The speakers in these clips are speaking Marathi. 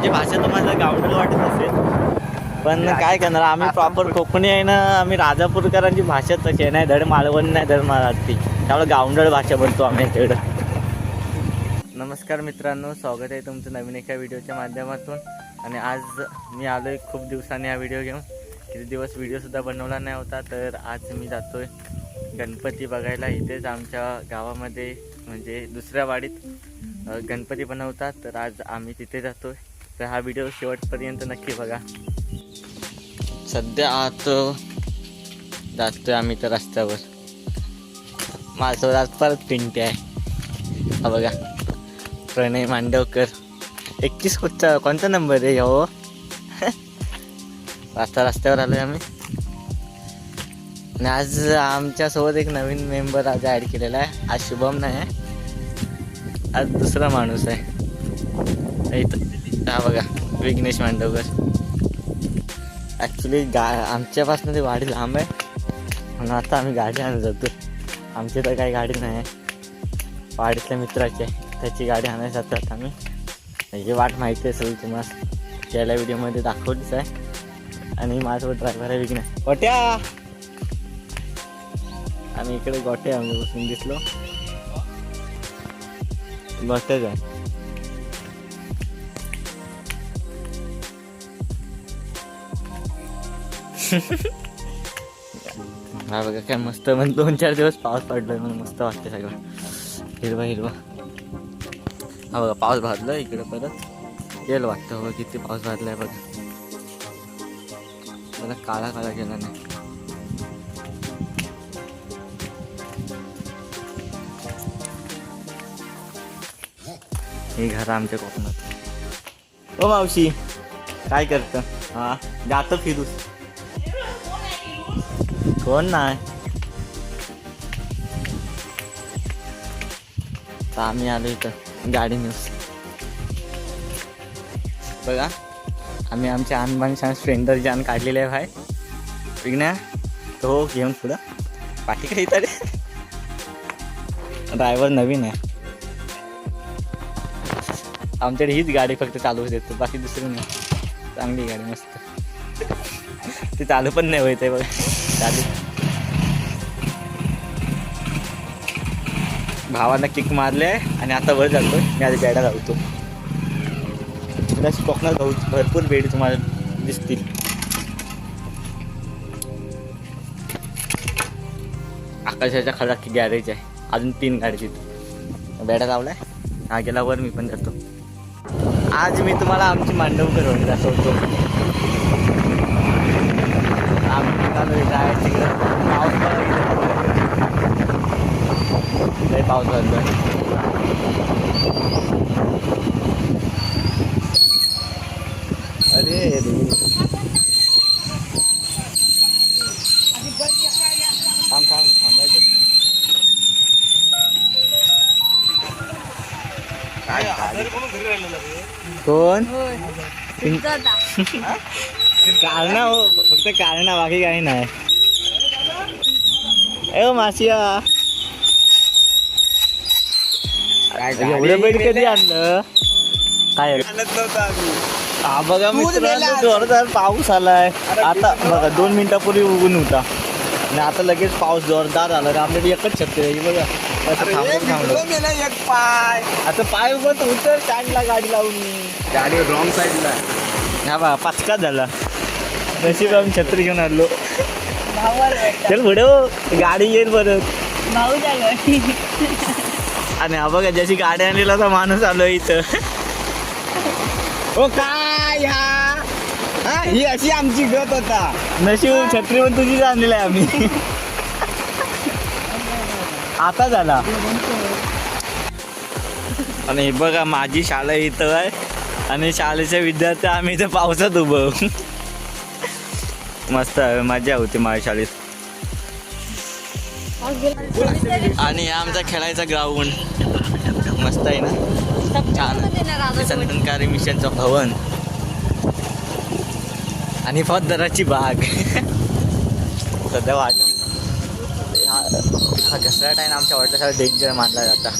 आमची भाषा तुम्हाला गावठी वाटत असेल. पण काय करणार आम्ही प्रॉपर कोकणी आहे ना आम्ही राजापूरकरांची भाषा तशी आहे नाही धड मालवण नाही धड मराठी. त्यामुळे गावंडळ भाषा बोलतो आम्ही तेवढं नमस्कार मित्रांनो स्वागत आहे तुमचं नवीन एका व्हिडिओच्या माध्यमातून. आणि आज मी आलो आहे खूप दिवसांनी हा व्हिडिओ घेऊन. किती दिवस व्हिडिओसुद्धा बनवला नाही होता तर आज मी जातो आहे गणपती बघायला. इथेच आमच्या गावामध्ये म्हणजे दुसऱ्या वाडीत गणपती बनवतात. तर आज आम्ही तिथे जातो आहे तर हा व्हिडिओ शेवटपर्यंत नक्की बघा. सध्या आत जातोय आम्ही तर रस्त्यावर. माझं आज परत पिंटे आहे. हा बघा प्रणय मांडवकर. एकतीस कुठचा कोणता नंबर आहे हो? आता रस्त्यावर आलोय आम्ही. आणि आज आमच्यासोबत एक नवीन मेंबर आज ॲड केलेला आहे. आज शुभम नाही आहे. आज दुसरा माणूस आहे. इथं. हा बघा विघ्नेश मांडवकर. ॲक्च्युली गा आमच्यापासून ती वाडी लांब आहे. म्हणून आता आम्ही गाडी आणत जातो आमची तर काही गाडी नाही आहे. वाडीतल्या मित्राची आहे. त्याची गाडी आणायला जातो आता आम्ही. म्हणजे वाट माहिती असेल तुम्हाला. गेल्या व्हिडिओमध्ये दाखवलीच आहे. आणि माझ्यासोबत ड्रायव्हर आहे विघ्नेश. गोट्या! आणि इकडे गोटे आम्ही बसून दिसलो. गोट्याच आहे हा बघा काय मस्त म्हणजे दोन चार दिवस पाऊस पडलोय म्हणून मस्त वाटते सगळं. हिरवा हिरवा. हा बघा पाऊस भाजला इकडं परत. येईल वाटतं बघा किती पाऊस भाजलाय बघा. मला काळा काळा गेला नाही. हे घर आमच्या कोकणात. ओ मावशी काय करतं? हा जातं फिरूस. कोण नाही तर आम्ही आलो इथं गाडी न्यूज बघा आम्ही आमच्या अनबान छान स्प्लेंडर जान काढलेले आहे भाई विघ्ना तो घेऊन पुढं बाकी काही तरी ड्रायव्हर नवीन आहे आमच्याकडे हीच गाडी फक्त चालू देतो बाकी दुसरी नाही चांगली गाडी मस्त ते चालू पण नाही होत आहे बघा चालू भावाला किक मारले आणि आता वर जातो मी आधी बेडा लावतो इकडे कोकणात भाऊ भरपूर बेड तुम्हाला दिसतील. आकाशाच्या खडा की गॅरेज आहे. अजून तीन गाडी तिथे बेडा लावलाय हा गेला वर मी पण जातो. आज मी तुम्हाला आमची मांडवकर करून दाखवतो. आम्ही निघालो जाय तिकडं पाऊस बघा लय पाऊस झाला अरे रे थांब थांब थांबायचं काय कोण कारण हो फक्त कारण बाकी काही नाही. ए मासिया. एवढं कधी आणलं? काय? हा बघा मित्रांनो जोरदार पाऊस आलाय. आता बघा दोन मिनिटापूर्वी उगून होता. आणि आता लगेच पाऊस जोरदार आला. आपल्याकडे एकच छत्री आहे. बघा. असं थांबून थांबलं. एक पाय. आता पाय उभं उतर स्टँडला गाडी लावून. गाडी रॉंग साईडला हा बा पाचका झाला. नशीब आम्ही छत्री घेऊन आलो. चल पुढे हो, गाडी येईल परत. आणि हा बघा जशी गाडी आणलेला तर माणूस आलो इथं. ओ काय हा? हा, ही अशी आमची गत होता नशीब छत्री पण तुझीच आणलेली आहे आम्ही. आता झाला. आणि हे बघा माझी शाळा इथं आहे. आणि शाळेचे विद्यार्थी आम्ही इथं पावसात उभं मस्त आहे मजा होती माझ्या शाळेत आणि आमचा खेळायचा ग्राउंड. मस्त आहे ना? छान संतनकारी मिशनचं भवन. आणि फौजदाराची बाग. सध्या वाट हा घसराट आहे ना आमच्या वाटल्यासाठी डेंजर मानला जाता.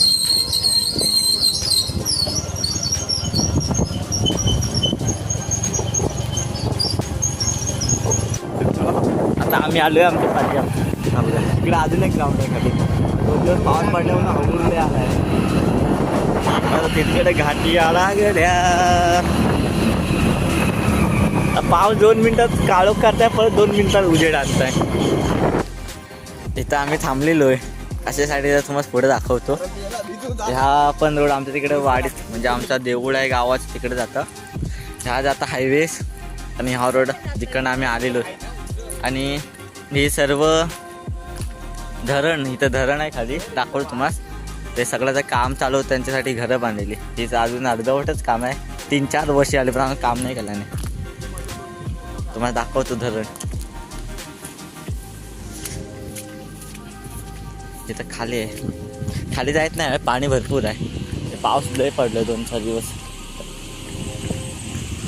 आम्ही आलोय आमच्या पाठ्या इकडे अजून एक ग्राउंड आहे खाली. दोन दिवस पाऊस पडल्यावर हवून आलाय. आता तिकडे घाटी आला गड्या. पाऊस दोन मिनिटात काळोख करताय परत दोन मिनिटात उजेड आणताय. इथं आम्ही थांबलेलो आहे अशा साठी तुम्हाला पुढे दाखवतो. ह्या पण रोड आमच्या तिकडे वाडीत म्हणजे आमचा देऊळ आहे गावात तिकडे जातं. ह्या जाता हायवेज आणि हा रोड जिकडनं आम्ही आलेलो आहे आणि हे सर्व धरण इथं धरण आहे खाली. दाखवलं तुम्हाला ते सगळ्याचं काम चालू होतं त्यांच्यासाठी घरं बांधलेली. तिचं अजून अर्धवटच काम आहे. तीन चार वर्षे आले पण आम्ही काम नाही केलं नाही तुम्हाला दाखवतो धरण. इथं खाली आहे. खाली जायत नाही पाणी भरपूर आहे. पाऊस लय पडलं दोन चार दिवस.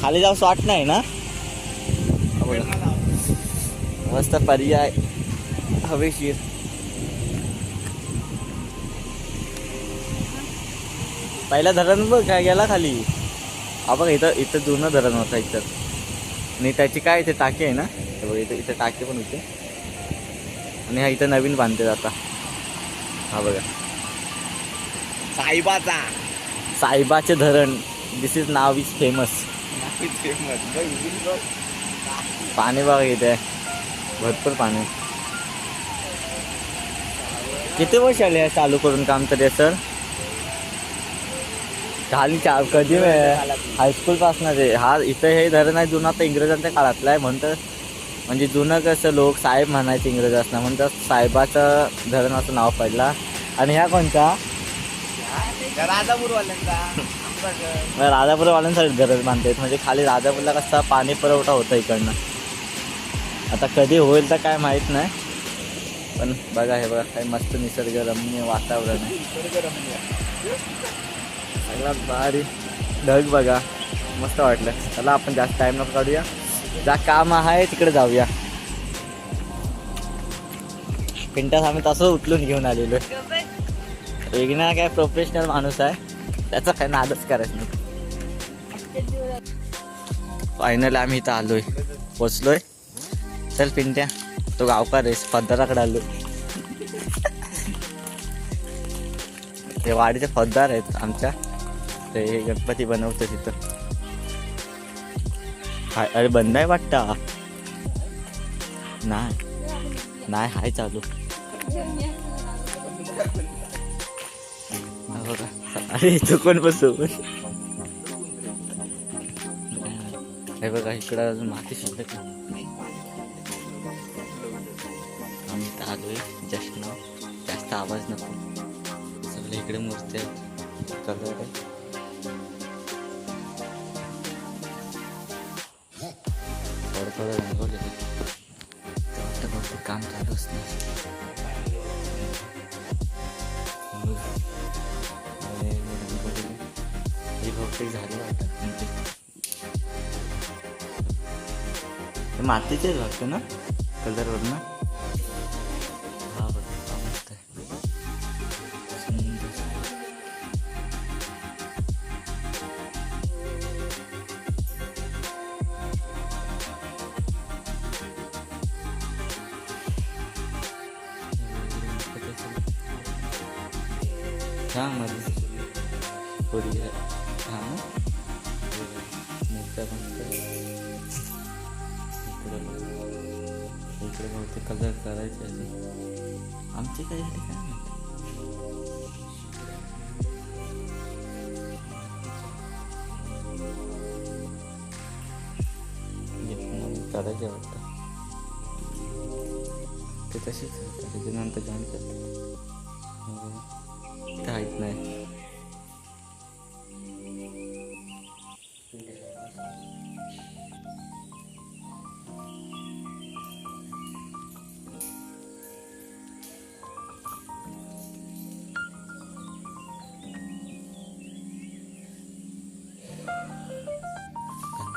खाली जाऊस वाट नाही ना? मस्त पर्याय हवेशीर. पहिला धरण बघ काय गेला खाली. हा बघ इथं इथं जुनं धरण होतं इथं. आणि त्याची काय इथे टाकी आहे ना? हे बघ इथं इथं टाकी पण होती. आणि हा इथं नवीन बांधते आता. हा बघा. साईबाचा. साईबाचे धरण. दिस इज नाव इज फेमस पाणी बघा इथे. भरपूर पाणी. किती वर्ष आले चालू करून काम तरी सर? खाली चा कधी हायस्कूल पासून ते. हा इथं हे धरण आहे जुनं आता इंग्रजांच्या काळातलं आहे. म्हणतं म्हणजे जुनं कसं लोक साहेब म्हणायचे इंग्रज असणार म्हणतात साहेबाचं धरण असं नाव पडला. आणि ह्या कोणता? राजापूरवाल्यांचा. राजापूरवाल्यांसाठी गरज बांधतात म्हणजे खाली राजापूरला कसा पाणी पुरवठा होता इकडनं. आता कधी होईल तर काय माहीत नाही. पण बघा हे बघा काय मस्त निसर्गरम्य वातावरण आहे. सगळ्यात भारी ढग बघा. मस्त वाटलं. चला आपण जास्त टाईम नको काढूया. जा काम आहे तिकडे जाऊया. पिंटास आम्ही तसं उचलून घेऊन आलेलो वेगळा काय प्रोफेशनल माणूस आहे. त्याचा काय नादच करायचं नाही. फायनल आम्ही इथं आलोय. पोचलोय. चल पिंट्या तो गावकार आहेस फद्दाराकडे आलो. हे वाडीचे फद्दार आहेत आमच्या. ते गणपती बनवतो तिथं. हाय अरे बंद आहे वाटतं. नाही नाही हाय चालू. बघा. अरे इथं कोण बसू हे बघा इकडं अजून माती शिल्लक चालू आहे. आम्ही जस्ट नाव जास्त आवाज नको सगळे इकडे मूर्ती आहेत कलर आहे थोडं थोडं रंगवलेलं आहे. वाटतं काम चालू असणार अरे, रंगवलेलं. झालं वाटतं म्हणजे मातीचेच वाटतं ना कलरवर ना इकडे बहुतेक कलर करायचे अजून आमची काय झाली काय माहिती करायचे वाटतं. ते तशीच त्याच्यानंतर जॉईन करतात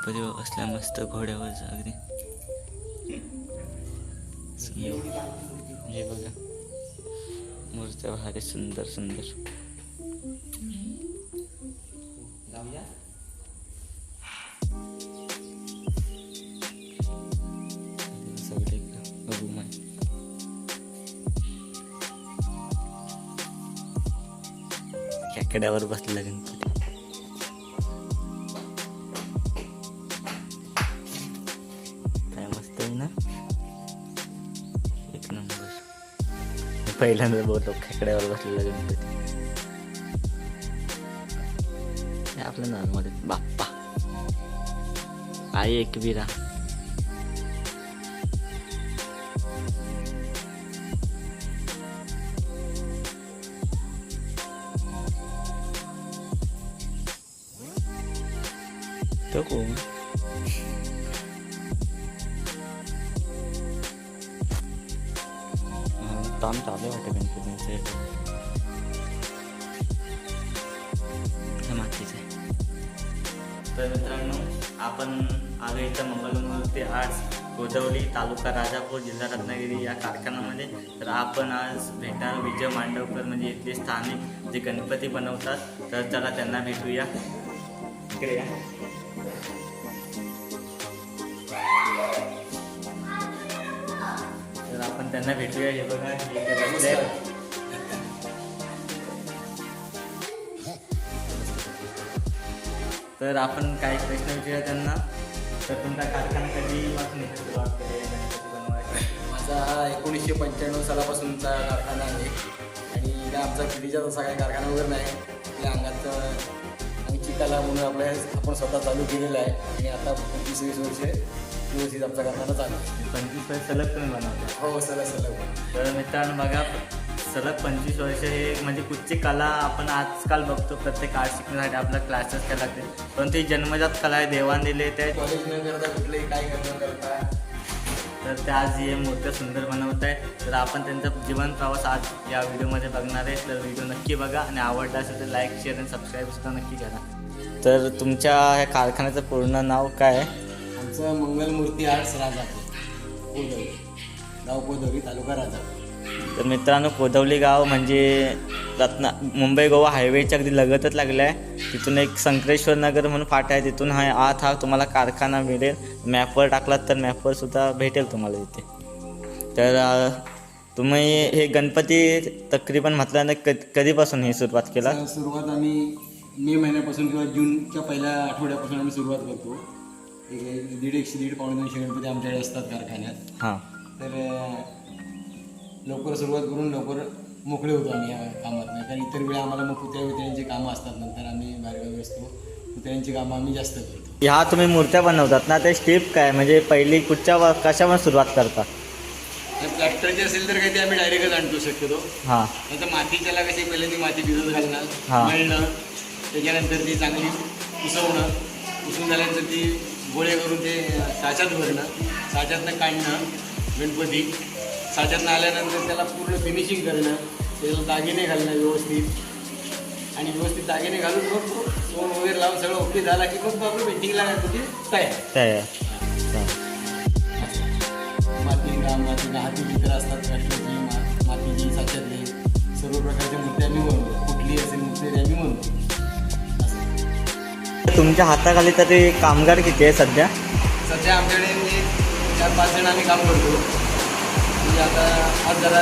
गणपती असल्या मस्त घोड्यावर अगदी. हे बघा. मूर्त्या भारी सुंदर सुंदर. सगळे बसलं आहे खेकड्यावर गणपती. पहिल्यांदा. बोलतो खेकड्यावर बसलेला गणपती. हे आपलं नॉर्मल बाप्पा. आई एकवीरा तो कोण? काम चालू वाटतं गणपतीचं मातीचे तर मित्रांनो आपण आलो इथं मंगलमूर्ती आर्ट्स गोदावरी तालुका राजापूर जिल्हा रत्नागिरी या कारखान्यामध्ये. तर आपण आज भेटाल विजय मांडवकर म्हणजे इथले स्थानिक जे गणपती बनवतात. तर चला त्यांना भेटूया. इकडे या. आपण त्यांना भेटूया हे बघा तर आपण काही प्रश्न विचारूया त्यांना. तर तुमचा कारखाना कधीपासून माझा हा एकोणीसशे पंच्याण्णव सालापासूनचा कारखाना आहे. आणि काय आमचा पिढीचा तसा काही कारखाना वगैरे नाही. आपल्या अंगात आम्ही चिकाला म्हणून आपल्या आपण स्वतः चालू केलेला आहे. आणि आता पंचवीस वीस वर्ष व्यवस्थित आमचा कारखाना चालू पंचवीस वर्ष सलग तुम्ही बनवता. हो सलग सलग तर मित्रांनो बघा सलग पंचवीस वर्ष हे म्हणजे कुठची कला आपण आजकाल बघतो प्रत्येक आर्ट शिकण्यासाठी आपला क्लासेस करायला लागते. परंतु ही जन्मजात कला आहे देवान दिले ते कॉलेज न करता कुठलंही काय करता. तर ते आज हे मूर्त्या सुंदर बनवत आहे. तर आपण त्यांचा जीवन प्रवास आज या व्हिडिओमध्ये बघणार आहे. तर व्हिडिओ नक्की बघा आणि आवडला असेल तर लाईक शेअर आणि सबस्क्राईब सुद्धा नक्की करा. तर तुमच्या ह्या कारखान्याचं पूर्ण नाव काय आहे? आमचं मंगलमूर्ती आर्ट्स राजापूर कोदवरी गाव कोदवरी तालुका राजापूर तर मित्रांनो कोदवली गाव म्हणजे रत्ना मुंबई गोवा हायवेच्या अगदी लगतच लागलं आहे तिथून एक संक्रेश्वर नगर म्हणून फाटा आहे तिथून हा आत हा तुम्हाला कारखाना मिळेल. मॅपवर टाकलात तर मॅपवर सुद्धा भेटेल तुम्हाला इथे. तर तुम्ही हे गणपती तकरीबन म्हटल्यानं क कधीपासून ही सुरुवात केला सुरुवात आम्ही मे महिन्यापासून किंवा जूनच्या पहिल्या आठवड्यापासून आम्ही सुरुवात करतो. एक दीड एकशे दीड पावणे दोनशे गणपती आमच्याकडे असतात कारखान्यात. हां. तर अं, लवकर सुरुवात करून लवकर मोकळे होतो आम्ही या कामात कारण इतर वेळा आम्हाला मग पुतळ्या वितळ्यांची कामं असतात नंतर आम्ही बाहेरगावी असतो. पुतळ्यांची कामं आम्ही जास्त करतो. ह्या तुम्ही मूर्त्या बनवतात ना ते स्टेप काय? म्हणजे पहिली कुठच्या वा- कशावर सुरुवात करता? जर प्लॅस्टरची असेल तर काही ते आम्ही डायरेक्टच आणतो शक्यतो. हां. नंतर मातीच्याला कशी पहिल्यांदा माती भिजत घालणं हा. मळणं त्याच्यानंतर ती चांगली पुसवणं पुसून झाल्यानंतर ती गोळे करून ते साच्यात भरणं साच्यातनं काढणं गणपती. साच्यातनं आल्यानंतर त्याला पूर्ण फिनिशिंग करणं त्याला दागिने घालणं व्यवस्थित. आणि व्यवस्थित दागिने घालून मग सोन वगैरे लावून सगळं ओके झाला की मग तो आपलं पेंटिंगला गणपती तयार. काय माती काम माती हाती चित्र असतात मा मातीची साच्यातली. सर्व प्रकारच्या मूर्ती आम्ही बनवतो कुठली असेल मूर्ती बनवतो असं. तुमच्या हाताखाली तरी कामगार किती आहे सध्या? सध्या आमच्याकडे म्हणजे चार पाच जण आम्ही काम करतो. म्हणजे आता आज जरा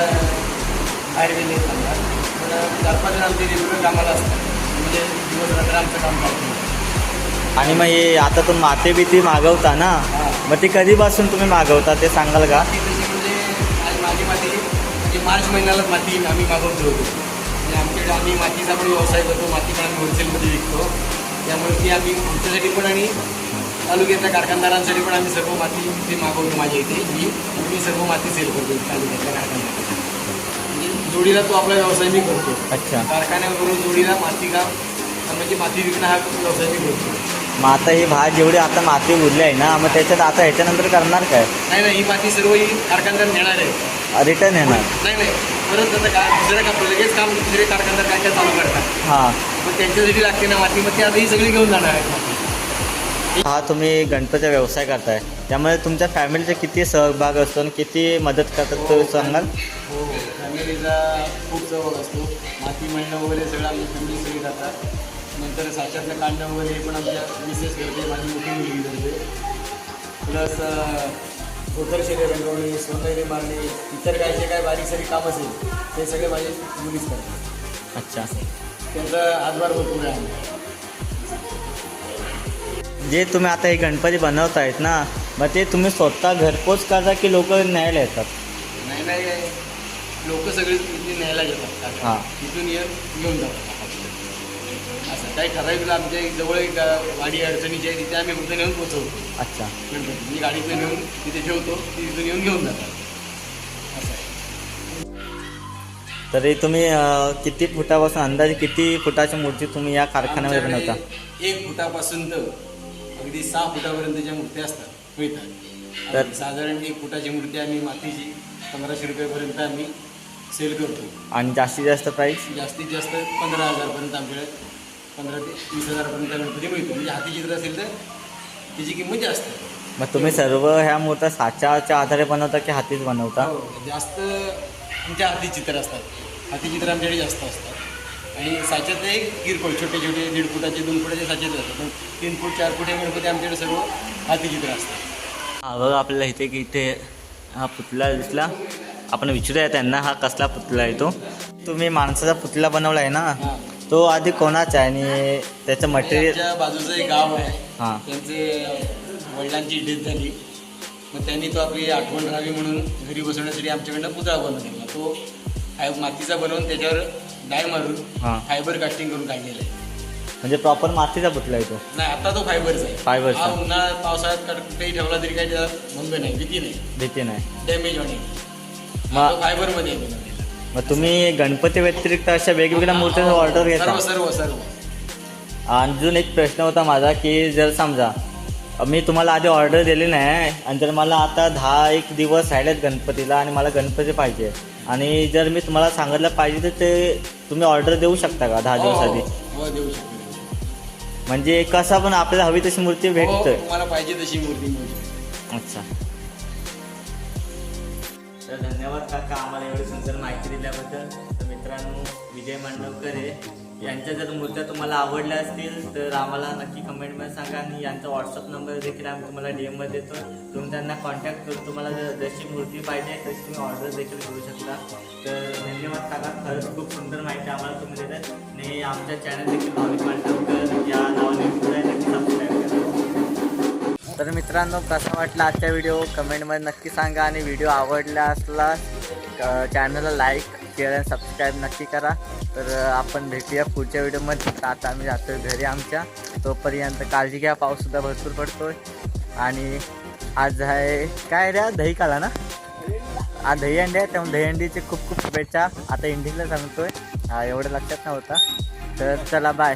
बाहेर गेले कामगार. पण चार पाच जण आमचे रेग्युलर कामाला असतात. म्हणजे दिवस रात्र आमचं काम चालतं आणि मग हे आता तुम्ही माते बिती मागवता ना? मग ती कधीपासून तुम्ही मागवता ते सांगाल का? तशी म्हणजे आज माझी माती म्हणजे मार्च महिन्यालाच माती आम्ही मागवतो. होतो म्हणजे आमच्याकडे आम्ही मातीचा पण व्यवसाय करतो माती पण आम्ही होलसेलमध्ये विकतो. त्यामुळे ती आम्ही आमच्यासाठी पण आणि तालुक्यातल्या कारखानदारांसाठी पण आम्ही सर्व माती ते मागवतो माझ्या इथे. मी मी सर्व माती सेल करतो तालुक्यातल्या कारखान्यात म्हणजे जोडीला तो आपला व्यवसाय मी करतो. अच्छा. कारखान्यावरून जोडीला माती काम म्हणजे माती विकणं हा व्यवसाय मी करतो. मग आता ही भात जेवढी आता माती उरली आहे ना मग त्याच्यात आता ह्याच्यानंतर करणार काय? नाही नाही ही माती सर्व ही कारखानदार नेणार आहे. रिटर्न येणार. नाही नाही. परत आता काय काम लगेच काम दुसरे कारखानदार काय काय चालू करतात. हां. मग त्यांच्यासाठी लागते ना माती मग ते आता ही सगळी घेऊन जाणार आहे हा तुम्ही गणपतीचा व्यवसाय करताय. त्यामुळे तुमच्या फॅमिलीचा किती सहभाग असतो आणि किती मदत करतात तो सांगाल? हो फॅमिलीचा खूप सहभाग असतो. माती मळणं वगैरे सगळं फॅमिली सगळी करतात नंतर साच्यातलं काढणं वगैरे हे पण आमच्या मिसेस करते माझी मोठी मुलगी करते प्लस धोतर शेरे रंगवणे सोनेरी मारणे इतर काय जे काय बारीक सारी काम असेल ते सगळे माझे मुलीच करतात. अच्छा. त्यांचा हातभार भरपूर आहे. जे तुम्ही आता हे गणपती बनवतायत ना मग ते तुम्ही स्वतः घरपोच करता की लोक न्यायला येतात? नाही नाही लोक सगळे इथे न्यायला येतात हां. तिथून येऊन घेऊन जातात. असं काही ठराविक आमच्या एक जवळ एक गा- वाडी अडचणीची आहे तिथे आम्ही फक्त नेऊन पोचवतो अच्छा. गणपती म्हणजे गाडीतून नेऊन तिथे ठेवतो ती तिथून येऊन घेऊन जातात असं आहे. तरी तुम्ही अं, किती फुटापासून अंदाजे किती फुटाची मूर्ती तुम्ही या कारखान्यामध्ये बनवता? एक फुटापासून तर अगदी सहा फुटापर्यंतच्या मूर्त्या असतात मिळतात. तर- आणि साधारण एक फुटाची मूर्ती आम्ही मातीची पंधराशे रुपयापर्यंत आम्ही सेल करतो. आणि जास्तीत जास्त प्राईस जास्तीत जास्त पंधरा हजारपर्यंत आमच्याकडे पंधरा ते वीस हजारपर्यंत गणपती मिळतो. म्हणजे हाती चित्र असेल तर त्याची किंमत जास्त. आहे. मग तुम्ही सर्व ह्या मूर्त्या साच्याच्या आधारे बनवता की हातीच बनवता? हो, जास्त आमच्या हाती चित्र असतात. हाती चित्र आमच्याकडे जास्त असतात. आणि साच्यात एक किरकोळ छोटे छोटे दीड फुटाचे दोन फुटाचे साचे असतात. पण तीन फूट चार फूट हे गणपती आमच्याकडे सर्व हाती चित्र असतात. हा बघा आपल्याला इथे की इथे हा पुतळा दिसला. आपण विचारूया त्यांना हा कसला पुतळा आहे तो. तुम्ही माणसाचा पुतळा बनवला आहे ना? हां. तो आधी कोणाचा आहे आणि त्याचं मटेरियल आमच्या बाजूचं एक गाव आहे. हां. त्यांचे वडिलांची डेथ झाली. मग त्यांनी तो आपली आठवण राहावी म्हणून घरी बसवण्यासाठी आमच्याकडनं पुतळा बनवलेला तो फाय मातीचा बनवून त्याच्यावर डाय मारून हां. फायबर कास्टिंग करून काढलेला आहे. म्हणजे प्रॉपर मातीचा पुतळा आहे तो? नाही आता तो फायबरचा आहे. फायबरचा. हा उन्हाळ्यात पावसाळ्यात कुठेही ठेवला तरी काही त्याला भंग नाही भीती नाही. भीती नाही. डॅमेज होणे. मग फायबरमध्ये आहे. मग तुम्ही गणपती व्यतिरिक्त अशा वेगवेगळ्या मूर्तीचा ऑर्डर घेता. सर्व सर्व सर्व. अजून एक प्रश्न होता माझा की जर समजा मी तुम्हाला आधी ऑर्डर दिली नाही आणि जर मला आता दहा एक दिवस राहिलेत गणपतीला आणि मला गणपती पाहिजे आणि जर मी तुम्हाला सांगितलं पाहिजे तर ते तुम्ही ऑर्डर देऊ शकता का दहा हो, दिवसाआधी हो, हो, देऊ शकतो. देऊ शकतो. म्हणजे कसं पण आपल्याला हवी तशी मूर्ती हो, तुम्हाला पाहिजे तशी मूर्ती मिळू शकते अच्छा. तर धन्यवाद काका आम्हाला एवढी सुंदर माहिती दिल्याबद्दल. तर मित्रांनो विजय मांडवकर आहे यांच्या जर मूर्त्या तुम्हाला आवडल्या असतील तर आम्हाला नक्की कमेंटमध्ये सांगा आणि यांचा व्हॉट्सअप नंबर देखील आम्ही तुम्हाला डी एममध्ये देतो. तुम्ही त्यांना कॉन्टॅक्ट करून तुम्हाला जर जशी मूर्ती पाहिजे तशी तुम्ही ऑर्डर देखील करू शकता. तर धन्यवाद काका खरंच खूप सुंदर माहिती आम्हाला तुम्ही देतात आणि आमच्या चॅनल देखील भाविक मांडवकर मित्रांनो कसा वाटला आजचा व्हिडिओ कमेंटमध्ये नक्की सांगा आणि व्हिडिओ आवडला असला चॅनलला लाईक शेअर आणि सबस्क्राईब नक्की करा. तर आपण भेटूया पुढच्या व्हिडिओमध्ये तर आता आम्ही जातोय घरी आमच्या. तोपर्यंत काळजी घ्या पाऊससुद्धा भरपूर पडतोय. आणि आज आहे काय रे दही काला ना? आज दहीहंडी आहे त्यामुळे दहीहंडीचे खूप खूप शुभेच्छा. आता इंडियनला सांगतोय. एवढं लक्षात नव्हता. तर चला बाय